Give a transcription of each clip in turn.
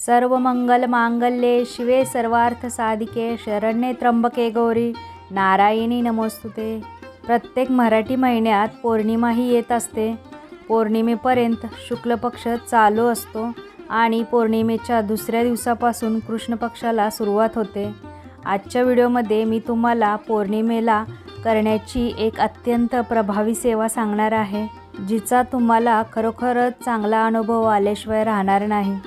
सर्व मंगल मांगल्ये शिवे सर्वार्थ साधिके शरण्ये त्र्यंबके गौरी। नारायणी नमोस्तुते। प्रत्येक मराठी महिन्यात पौर्णिमाही येत असते। पौर्णिमेपर्यंत शुक्ल पक्ष चालू असतो आणि पौर्णिमेच्या दुसऱ्या दिवसापासून कृष्ण पक्षाला सुरुवात होते। आजच्या व्हिडिओमध्ये मी तुम्हाला पौर्णिमेला करण्याची एक अत्यंत प्रभावी सेवा सांगणार आहे जिचा तुम्हाला खरोखरच चांगला अनुभव आल्याशिवाय राहणार नाही।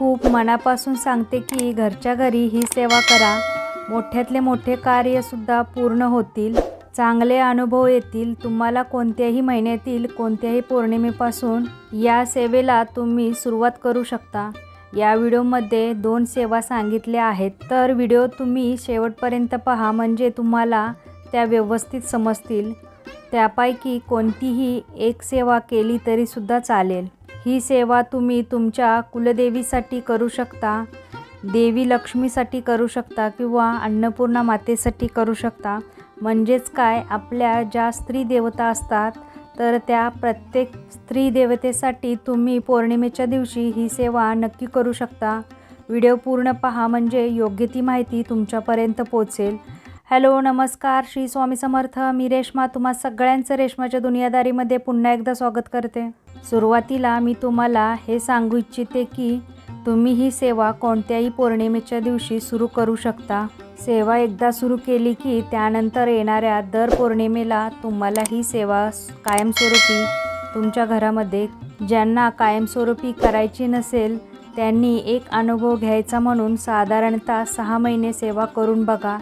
खूप मनापासून सांगते की घरच्या घरी ही सेवा करा. मोठ्यातले मोठे कार्यसुद्धा पूर्ण होतील. चांगले अनुभव येतील. तुम्हाला कोणत्याही महिन्यातील कोणत्याही पौर्णिमेपासून या सेवेला तुम्ही सुरुवात करू शकता. या व्हिडिओमध्ये दोन सेवा सांगितल्या आहेत. तर व्हिडिओ तुम्ही शेवटपर्यंत पहा. म्हणजे तुम्हाला त्या व्यवस्थित समजतील. त्यापैकी कोणतीही एक सेवा केली तरीसुद्धा चालेल. ही सेवा तुम्ही तुमच्या कुलदेवीसाठी करू शकता देवी लक्ष्मीसाठी करू शकता किंवा अन्नपूर्णा मातेसाठी करू शकता. म्हणजेच काय? आपल्या ज्या स्त्री देवता असतात तर त्या प्रत्येक स्त्री देवतेसाठी तुम्ही पौर्णिमेच्या दिवशी ही सेवा नक्की करू शकता. व्हिडिओ पूर्ण पहा म्हणजे योग्य ती माहिती तुमच्यापर्यंत पोचेल हॅलो नमस्कार. श्री स्वामी समर्थ. मी रेश्मा. तुम्हा सगळ्यांचं रेश्माच्या दुनियादारीमध्ये पुन्हा एकदा स्वागत करते. सुरुवातीला मी तुम्हाला हे सांगू इच्छिते की तुम्ही ही सेवा कोणत्याही पौर्णिमेच्या दिवशी सुरू करू शकता. सेवा एकदा सुरू केली की त्यानंतर येणाऱ्या दर पौर्णिमेला तुम्हाला ही सेवा कायमस्वरूपी तुमच्या घरामध्ये ज्यांना कायमस्वरूपी करायची नसेल त्यांनी एक अनुभव घ्यायचा म्हणून साधारणतः सहा महिने सेवा करून बघा.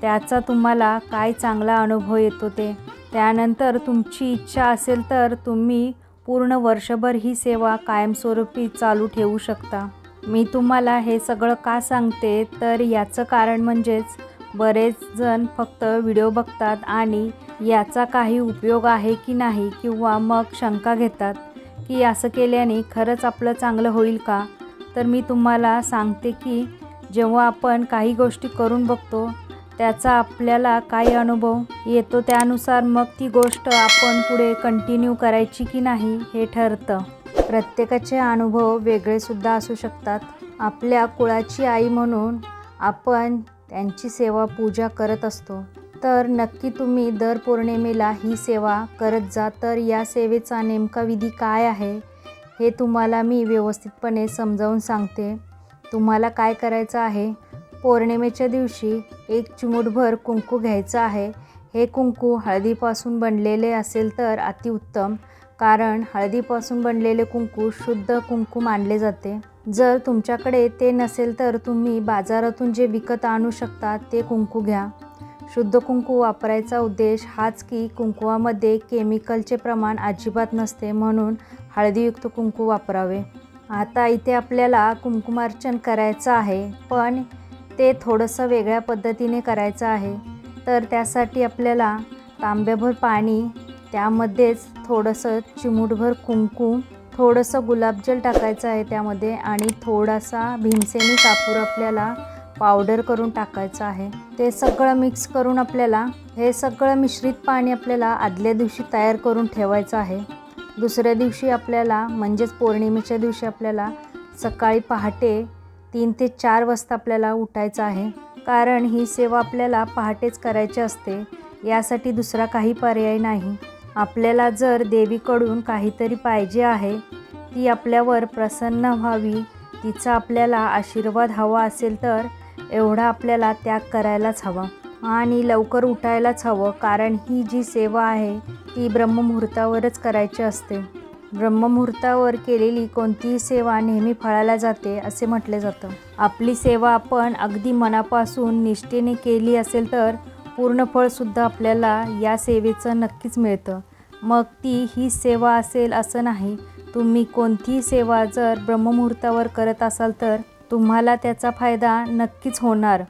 त्याचा तुम्हाला काय चांगला अनुभव येतो ते. त्यानंतर तुमची इच्छा असेल तर तुम्ही पूर्ण वर्षभर ही सेवा कायमस्वरूपी चालू ठेवू शकता. मी तुम्हाला हे सगळं का सांगते? तर याचं कारण म्हणजेच बरेच जण फक्त व्हिडिओ बघतात आणि याचा काही उपयोग आहे की नाही किंवा मग शंका घेतात की असं केल्याने खरंच आपलं चांगलं होईल का? तर मी तुम्हाला सांगते की जेव्हा आपण काही गोष्टी करून बघतो त्याचा आपल्याला काय अनुभव? येतो त्यानुसार मग ती गोष्ट आपण पुढे कंटिन्यू करायची की नाही हे ठरतं. प्रत्येकाचे अनुभव वेगळेसुद्धा असू शकतात. आपल्या कुळाची आई म्हणून आपण त्यांची सेवा पूजा करत असतो. तर नक्की तुम्ही दर पौर्णिमेला ही सेवा करत जा. तर या सेवेचा नेमका विधी काय आहे हे तुम्हाला मी व्यवस्थितपणे समजावून सांगते. तुम्हाला काय करायचं आहे पौर्णिमेच्या दिवशी एक चिमूटभर कुंकू घ्यायचं आहे. हे कुंकू हळदीपासून बनलेले असेल तर अतिउत्तम कारण हळदीपासून बनलेले कुंकू शुद्ध कुंकू मानले जाते. जर तुमच्याकडे ते नसेल तर तुम्ही बाजारातून जे विकत आणू शकता ते कुंकू घ्या. शुद्ध कुंकू वापरायचा उद्देश हाच की कुंकुवामध्ये केमिकलचे प्रमाण अजिबात नसते म्हणून हळदीयुक्त कुंकू वापरावे. आता इथे आपल्याला कुंकुमार्चन करायचं आहे पण ते थोडंसं वेगळ्या पद्धतीने करायचं आहे. तर त्यासाठी आपल्याला तांब्याभर पाणी त्यामध्येच थोडंसं चिमूटभर कुंकू थोडंसं गुलाबजल टाकायचं आहे त्यामध्ये आणि थोडासा भीमसेनी कापूर आपल्याला पावडर करून टाकायचं आहे. ते सगळं मिक्स करून आपल्याला हे सगळं मिश्रित पाणी आपल्याला आदल्या दिवशी तयार करून ठेवायचं आहे. दुसऱ्या दिवशी आपल्याला म्हणजेच पौर्णिमेच्या दिवशी आपल्याला सकाळी पहाटे तीन ते चार वाजता आपल्याला उठायचं आहे. कारण ही सेवा आपल्याला पहाटेच करायची असते. यासाठी दुसरा काही पर्याय नाही. आपल्याला जर देवीकडून काहीतरी पाहिजे आहे ती आपल्यावर प्रसन्न व्हावी तिचा आपल्याला आशीर्वाद हवा असेल तर एवढा आपल्याला त्याग करायलाच हवा आणि लवकर उठायलाच हवं. कारण ही जी सेवा आहे ती ब्रह्ममुहूर्तावरच करायची असते. ब्रह्ममुहूर्तावर केलेली कोणतीही सेवा नेहमी फळाला जाते असे म्हटले जातं. आपली सेवा आपण अगदी मनापासून निष्ठेने केली असेल तर पूर्ण फळसुद्धा आपल्याला या सेवेचं नक्कीच मिळतं. मग ती ही सेवा असेल असं नाही. तुम्ही कोणतीही सेवा जर ब्रह्ममुहूर्तावर करत असाल तर तुम्हाला त्याचा फायदा नक्कीच होणार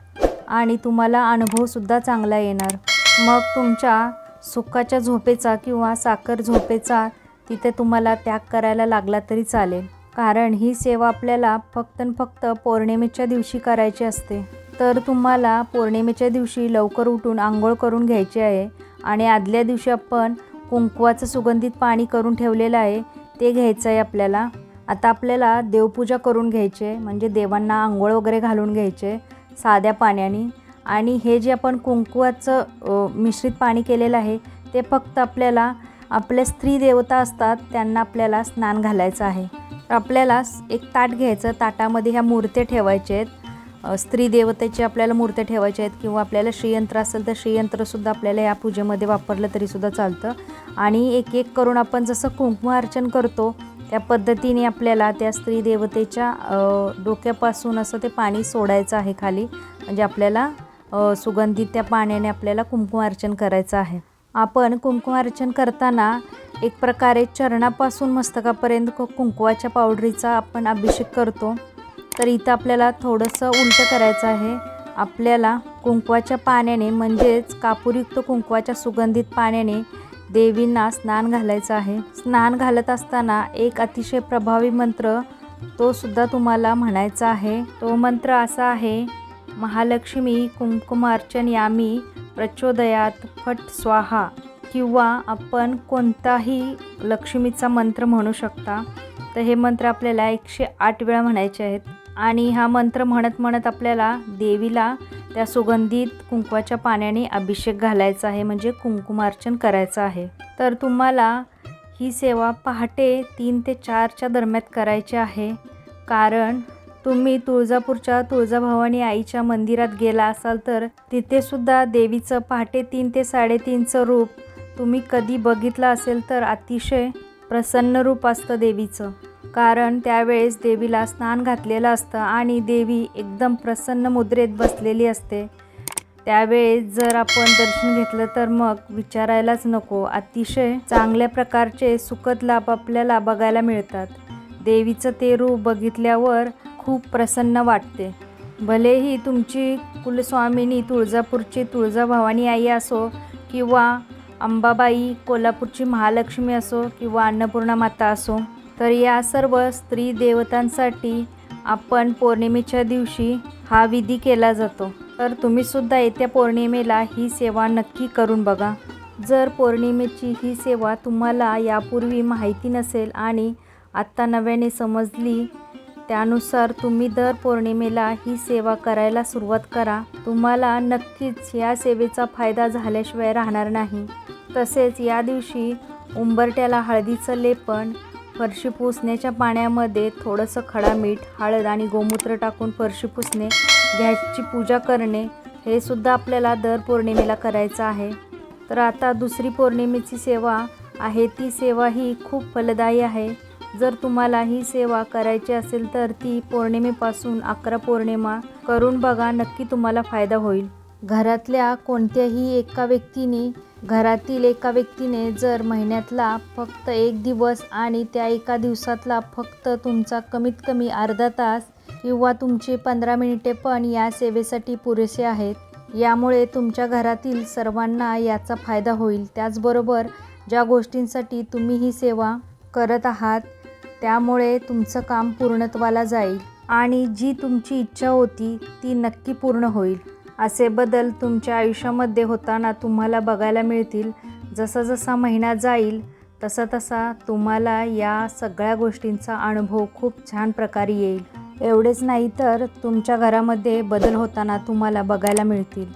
आणि तुम्हाला अनुभवसुद्धा चांगला येणार. मग तुमच्या सुखाच्या झोपेचा किंवा साखर झोपेचा तिथे तुम्हाला त्याग करायला लागला तरी चालेल. कारण ही सेवा आपल्याला फक्त फक्त पौर्णिमेच्या दिवशी करायची असते. तर तुम्हाला पौर्णिमेच्या दिवशी लवकर उठून आंघोळ करून घ्यायची आहे आणि आदल्या दिवशी आपण कुंकवाचं सुगंधित पाणी करून ठेवलेलं आहे ते घ्यायचं आहे आपल्याला. आता आपल्याला देवपूजा करून घ्यायचे म्हणजे देवांना आंघोळ वगैरे घालून घ्यायचे साध्या पाण्याने. आणि हे जे आपण कुंकवाचं मिश्रित पाणी केलेलं आहे ते फक्त आपल्याला आपल्या स्त्री देवता असतात त्यांना आपल्याला स्नान घालायचं आहे. आपल्याला एक ताट घ्यायचं ताटामध्ये ह्या मूर्त्या ठेवायच्या आहेत. स्त्री देवतेची आपल्याला मूर्त्या ठेवायच्या आहेत किंवा आपल्याला श्रीयंत्र असेल तर श्रीयंत्रसुद्धा आपल्याला या पूजेमध्ये वापरलं तरीसुद्धा चालतं. आणि एक एक करून आपण जसं कुंकुमार्चन करतो त्या पद्धतीने आपल्याला त्या स्त्री देवतेच्या डोक्यापासून असं ते पाणी सोडायचं आहे खाली. म्हणजे आपल्याला सुगंधित त्या पाण्याने आपल्याला कुंकुमार्चन करायचं आहे. आपण कुंकुमार्चन करताना एक प्रकारे चरणापासून मस्तकापर्यंत कु- कुंकवाच्या पावडरीचा आपण अभिषेक करतो. तर इथं आपल्याला थोडंसं उलटं करायचं आहे. आपल्याला कुंकवाच्या पाण्याने म्हणजेच कापूरयुक्त कुंकवाच्या सुगंधित पाण्याने देवींना स्नान घालायचं आहे. स्नान घालत असताना एक अतिशय प्रभावी मंत्र तो सुद्धा तुम्हाला म्हणायचा आहे. तो मंत्र असा आहे महालक्ष्मी कुंकुमार्चन यामी प्रचोदयात फट स्वाहा किंवा आपण कोणताही लक्ष्मीचा मंत्र म्हणू शकता. तर हे मंत्र आपल्याला एकशे आठ वेळा म्हणायचे आहेत. आणि हा मंत्र म्हणत म्हणत आपल्याला देवीला त्या सुगंधित कुंकवाच्या पाण्याने अभिषेक घालायचा आहे म्हणजे कुंकुमार्चन करायचं आहे. तर तुम्हाला ही सेवा पहाटे तीन ते चारच्या दरम्यान करायची आहे. कारण तुम्ही तुळजापूरच्या तुळजाभवानी आईच्या मंदिरात गेला असाल तर तिथे सुद्धा देवीचं पहाटे तीन ते साडेतीनचं रूप तुम्ही कधी बघितलं असेल तर अतिशय प्रसन्न रूप असतं देवीचं. कारण त्यावेळेस देवीला स्नान घातलेलं असतं आणि देवी एकदम प्रसन्न मुद्रेत बसलेली असते. त्यावेळेस जर आपण दर्शन घेतलं तर मग विचारायलाच नको. अतिशय चांगल्या प्रकारचे सुखद लाभ आपल्याला बघायला मिळतात. देवीचं ते रूप बघितल्यावर खूप प्रसन्न वाटते. भलेही तुमची कुलस्वामिनी तुळजापूरची तुळजाभवानी आई असो किंवा अंबाबाई कोल्हापूरची महालक्ष्मी असो किंवा अन्नपूर्णा माता असो तर या सर्व स्त्री देवतांसाठी आपण पौर्णिमेच्या दिवशी हा विधी केला जातो. तर तुम्हीसुद्धा येत्या पौर्णिमेला ही सेवा नक्की करून बघा. जर पौर्णिमेची ही सेवा तुम्हाला यापूर्वी माहिती नसेल आणि आत्ता नव्याने समजली त्यानुसार तुम्ही दर पौर्णिमेला ही सेवा करायला सुरुवात करा. तुम्हाला नक्कीच या सेवेचा फायदा झाल्याशिवाय राहणार नाही. तसेच या दिवशी उंबरट्याला हळदीचं लेपन फरशी पुसण्याच्या पाण्यामध्ये थोडंसं खडा मीठ हळद आणि गोमूत्र टाकून फरशी पुसणे गॅसची पूजा करणे हे सुद्धा आपल्याला दर पौर्णिमेला करायचं आहे. तर आता दुसरी पौर्णिमेची सेवा आहे. ती सेवा ही खूप फलदायी आहे. जर तुम्हाला ही सेवा करायची असेल तर ती पौर्णिमेपासून अकरा पौर्णिमा करून बघा नक्की तुम्हाला फायदा होईल. घरातल्या कोणत्याही एका व्यक्तीने घरातील एका व्यक्तीने जर महिन्यातला फक्त एक दिवस आणि त्या एका दिवसातला फक्त तुमचा कमीत कमी अर्धा तास किंवा तुमचे पंधरा मिनिटे पण या सेवेसाठी पुरेसे आहेत यामुळे तुमच्या घरातील सर्वांना याचा फायदा होईल. त्याचबरोबर ज्या गोष्टींसाठी तुम्ही ही सेवा करत आहात त्यामुळे तुमचं काम पूर्णत्वाला जाईल आणि जी तुमची इच्छा होती ती नक्की पूर्ण होईल. असे बदल तुमच्या आयुष्यामध्ये होताना तुम्हाला बघायला मिळतील. जसा जसा महिना जाईल तसा तसा तुम्हाला या सगळ्या गोष्टींचा अनुभव खूप छान प्रकारे येईल. एवढेच नाही तर तुमच्या घरामध्ये बदल होताना तुम्हाला बघायला मिळतील.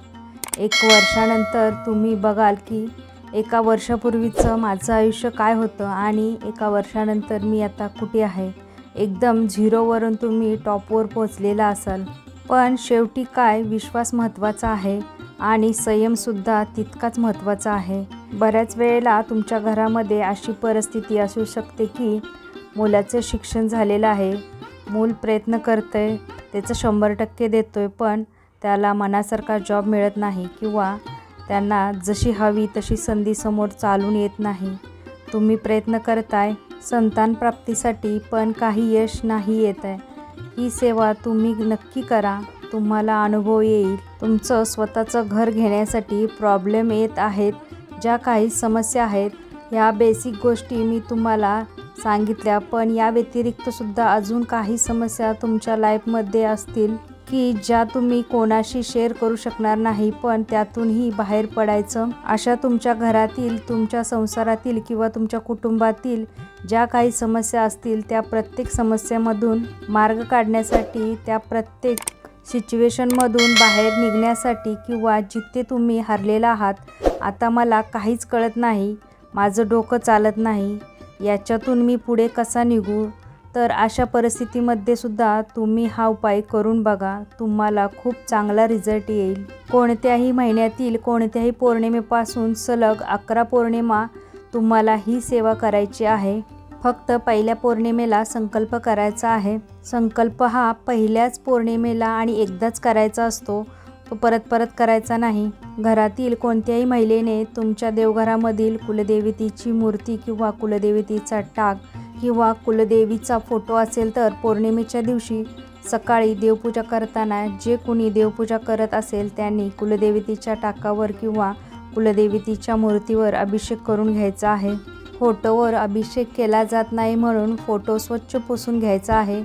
एक वर्षानंतर तुम्ही बघाल की एका वर्षापूर्वीचं माझं आयुष्य काय होतं आणि एका वर्षानंतर मी आता कुठे आहे? एकदम झिरोवरून तुम्ही टॉपवर पोचलेला असाल. पण शेवटी काय विश्वास महत्त्वाचा आहे आणि संयमसुद्धा तितकाच महत्त्वाचा आहे. बऱ्याच वेळेला तुमच्या घरामध्ये अशी परिस्थिती असू शकते की मुलाचं शिक्षण झालेलं आहे मूल प्रयत्न करतं आहे त्याचं शंभर टक्के देतो आहे पण त्याला मनासारखा जॉब मिळत नाही किंवा त्यांना जशी हवी तशी संधी समोर चालून येत नाही. तुम्ही प्रयत्न करताय संतान प्राप्तीसाठी पण काही यश नाही येत आहे ही सेवा तुम्ही नक्की करा तुम्हाला अनुभव येईल. तुमचं स्वतःचं घर घेण्यासाठी प्रॉब्लेम येत आहेत ज्या काही समस्या आहेत ह्या बेसिक गोष्टी मी तुम्हाला सांगितल्या. पण या व्यतिरिक्तसुद्धा अजून काही समस्या तुमच्या लाईफमध्ये असतील. की ज्या तुम्ही कोणाशी शेअर करू शकणार नाही पण त्यातूनही बाहेर पडायचं. अशा तुमच्या घरातील तुमच्या संसारातील किंवा तुमच्या कुटुंबातील ज्या काही समस्या असतील त्या प्रत्येक समस्येमधून मार्ग काढण्यासाठी त्या प्रत्येक सिच्युएशनमधून बाहेर निघण्यासाठी किंवा जिथे तुम्ही हरलेला आहात आता मला काहीच कळत नाही माझं डोकं चालत नाही याच्यातून मी पुढे कसा निघू? तर अशा परिस्थितीमध्ये सुद्धा तुम्ही हा उपाय करून बघा. तुम्हाला खूप चांगला रिझल्ट येईल. कोणत्याही महिन्यातील कोणत्याही पौर्णिमेपासून सलग अकरा पौर्णिमा तुम्हाला ही सेवा करायची आहे. फक्त पहिल्या पौर्णिमेला संकल्प करायचा आहे. संकल्प हा पहिल्याच पौर्णिमेला आणि एकदाच करायचा असतो. तो परत परत करायचा नाही. घरातील कोणत्याही महिलेने तुमच्या देवघरामधील कुलदेवतेची मूर्ती किंवा कुलदेवतेचा टाक किंवा कुलदेवीचा फोटो असेल तर पौर्णिमेच्या दिवशी सकाळी देवपूजा करताना जे कुणी देवपूजा करत असेल त्यांनी कुलदेवतेच्या टाकावर किंवा कुलदेवतेच्या मूर्तीवर अभिषेक करून घ्यायचा आहे. फोटोवर अभिषेक केला जात नाही म्हणून फोटो स्वच्छ पुसून घ्यायचा आहे.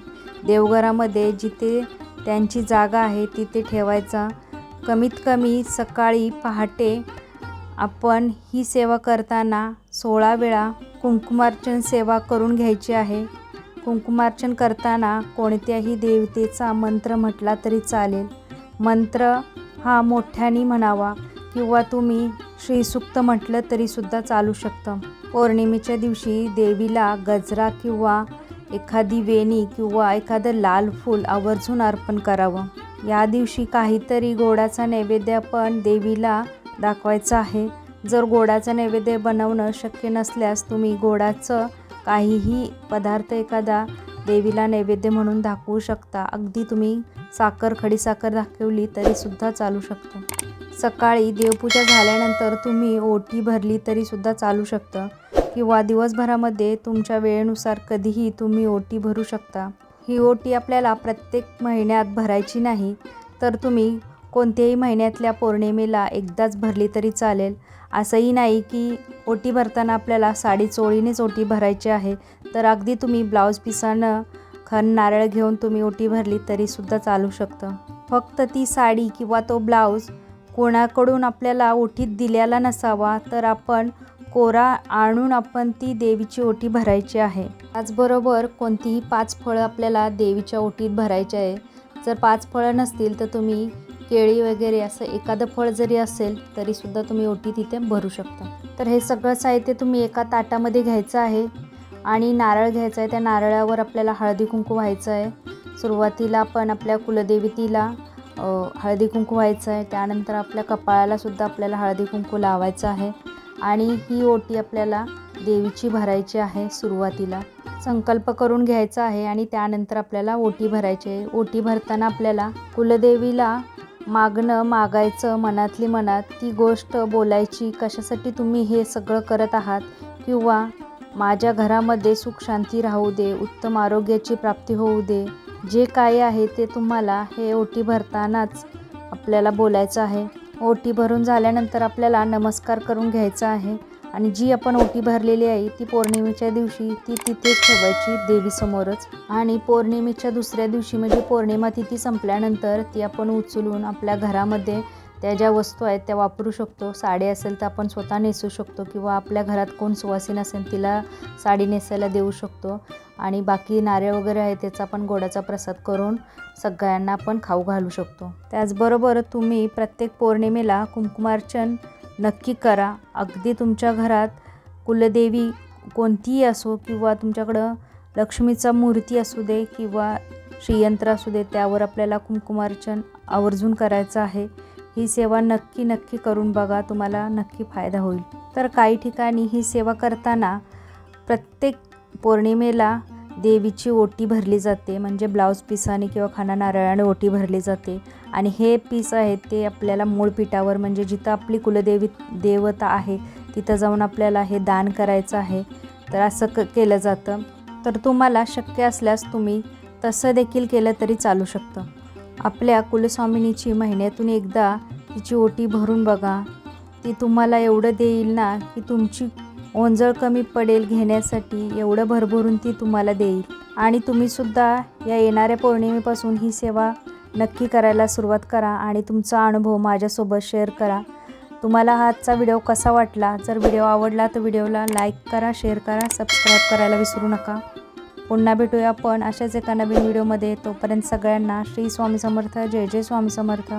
देवघरामध्ये जिथे त्यांची जागा आहे तिथे ठेवायचा. कमीत कमी सकाळी पहाटे आपण ही सेवा करताना सोळा वेळा कुंकुमार्चन सेवा करून घ्यायची आहे. कुंकुमार्चन करताना कोणत्याही देवतेचा मंत्र म्हटला तरी चालेल. मंत्र हा मोठ्याने म्हणावा किंवा तुम्ही श्रीसुक्त म्हटलं तरीसुद्धा चालू शकतं. पौर्णिमेच्या दिवशी देवीला गजरा किंवा एखादी वेणी किंवा एखादं लाल फूल आवर्जून अर्पण करावं. या दिवशी काहीतरी गोडाचा नैवेद्य पण देवीला दाखवायचं आहे. जर गोडाचं नैवेद्य बनवणं शक्य नसल्यास तुम्ही गोडाचं काहीही पदार्थ एखादा देवीला नैवेद्य म्हणून दाखवू शकता. अगदी तुम्ही साखर खडीसाखर दाखवली तरीसुद्धा चालू शकतं. सकाळी देवपूजा झाल्यानंतर तुम्ही ओटी भरली तरीसुद्धा चालू शकतं. किंवा दिवसभरामध्ये तुमच्या वेळेनुसार कधीही तुम्ही ओटी भरू शकता. ही ओटी आपल्याला प्रत्येक महिन्यात भरायची नाही तर तुम्ही कोणत्याही महिन्यातल्या पौर्णिमेला एकदाच भरली तरी चालेल. असंही नाही की ओटी भरताना आपल्याला साडी चोळीनेच ओटी भरायची आहे. तर अगदी तुम्ही ब्लाऊज पिसानं खण नारळ घेऊन तुम्ही ओटी भरली तरीसुद्धा चालू शकतं. फक्त ती साडी किंवा तो ब्लाऊज कोणाकडून आपल्याला ओटीत दिलेला नसावा तर आपण कोरा आणून आपण ती देवीची ओटी भरायची आहे. त्याचबरोबर कोणतीही पाच फळं आपल्याला देवीच्या ओटीत भरायची आहे. जर पाच फळं नसतील तर तुम्ही केळी वगैरे असं एखादं फळ जरी असेल तरीसुद्धा तुम्ही ओटी तिथे भरू शकता. तर हे सगळं साहित्य तुम्ही एका ताटामध्ये घ्यायचं आहे आणि नारळ घ्यायचा आहे. त्या नारळावर आपल्याला हळदी कुंकू व्हायचं आहे. सुरुवातीला आपण आपल्या कुलदेवतीला हळदी कुंकू व्हायचं आहे. त्यानंतर आपल्या कपाळालासुद्धा आपल्याला हळदी कुंकू लावायचं आहे. आणि ही ओटी आपल्याला देवीची भरायची आहे सुरुवातीला. संकल्प करून घ्यायचा आहे आणि त्यानंतर आपल्याला ओटी भरायची आहे. ओटी भरताना आपल्याला कुलदेवीला मागणं मागायचं मनातली मनात ती गोष्ट बोलायची कशासाठी तुम्ही हे सगळं करत आहात? किंवा माझ्या घरामध्ये सुख शांती राहू दे उत्तम आरोग्याची प्राप्ती होऊ दे जे काय आहे ते तुम्हाला हे ओटी भरतानाच आपल्याला बोलायचं आहे. ओटी भरून झाल्यानंतर आपल्याला नमस्कार करून घ्यायचा आहे. आणि जी आपण ओटी भरलेली आहे ती पौर्णिमेच्या दिवशी ती तिथेच ठेवायची देवीसमोरच. आणि पौर्णिमेच्या दुसऱ्या दिवशी म्हणजे पौर्णिमा तिथी संपल्यानंतर ती आपण उचलून आपल्या घरामध्ये त्या ज्या वस्तू आहेत त्या वापरू शकतो. साडी असेल तर आपण स्वतः नेसू शकतो किंवा आपल्या घरात कोण सुवासीन असेल तिला साडी नेसायला देऊ शकतो. आणि बाकी नारळ वगैरे आहे त्याचा आपण गोडाचा प्रसाद करून सगळ्यांना आपण खाऊ घालू शकतो. त्याचबरोबर तुम्ही प्रत्येक पौर्णिमेला कुंकुमार्चन नक्की करा. अगदी तुमच्या घरात कुलदेवी कोणतीही असो किंवा तुमच्याकडं लक्ष्मीचा मूर्ती असू दे किंवा श्रीयंत्र असू दे त्यावर आपल्याला कुंकुमार्चन आवर्जून करायचं आहे. ही सेवा नक्की नक्की करून बघा तुम्हाला नक्की फायदा होईल. तर काही ठिकाणी ही सेवा करताना प्रत्येक पौर्णिमेला देवीची ओटी भरली जाते म्हणजे ब्लाऊज पिसाने किंवा खाना नारळाने ओटी भरली जाते. आणि हे पीस आहेत ते आपल्याला मूळ पिठावर म्हणजे जिथं आपली कुलदेवी देवता आहे तिथं जाऊन आपल्याला हे दान करायचं आहे. तर असं क केलं जातं. तर तुम्हाला शक्य असल्यास तुम्ही तसं देखील केलं तरी चालू शकतं. आपल्या कुलस्वामिनीची महिन्यातून एकदा तिची ओटी भरून बघा. ती तुम्हाला एवढं देईल ना की तुमची ओंजळ कमी पडेल घेण्यासाठी एवढं भरभरून ती तुम्हाला देईल. आणि तुम्हीसुद्धा या येणाऱ्या पौर्णिमेपासून ही सेवा नक्की करायला सुरुवात करा आणि तुमचा अनुभव माझ्यासोबत शेअर करा. तुम्हाला हा आजचा व्हिडिओ कसा वाटला? जर व्हिडिओ आवडला तर व्हिडिओला लाईक करा शेअर करा सबस्क्राईब करायला विसरू नका. पुन्हा भेटूया आपण अशाच एका नवीन व्हिडिओमध्ये. तोपर्यंत सगळ्यांना श्री स्वामी समर्थ. जय जय स्वामी समर्थ.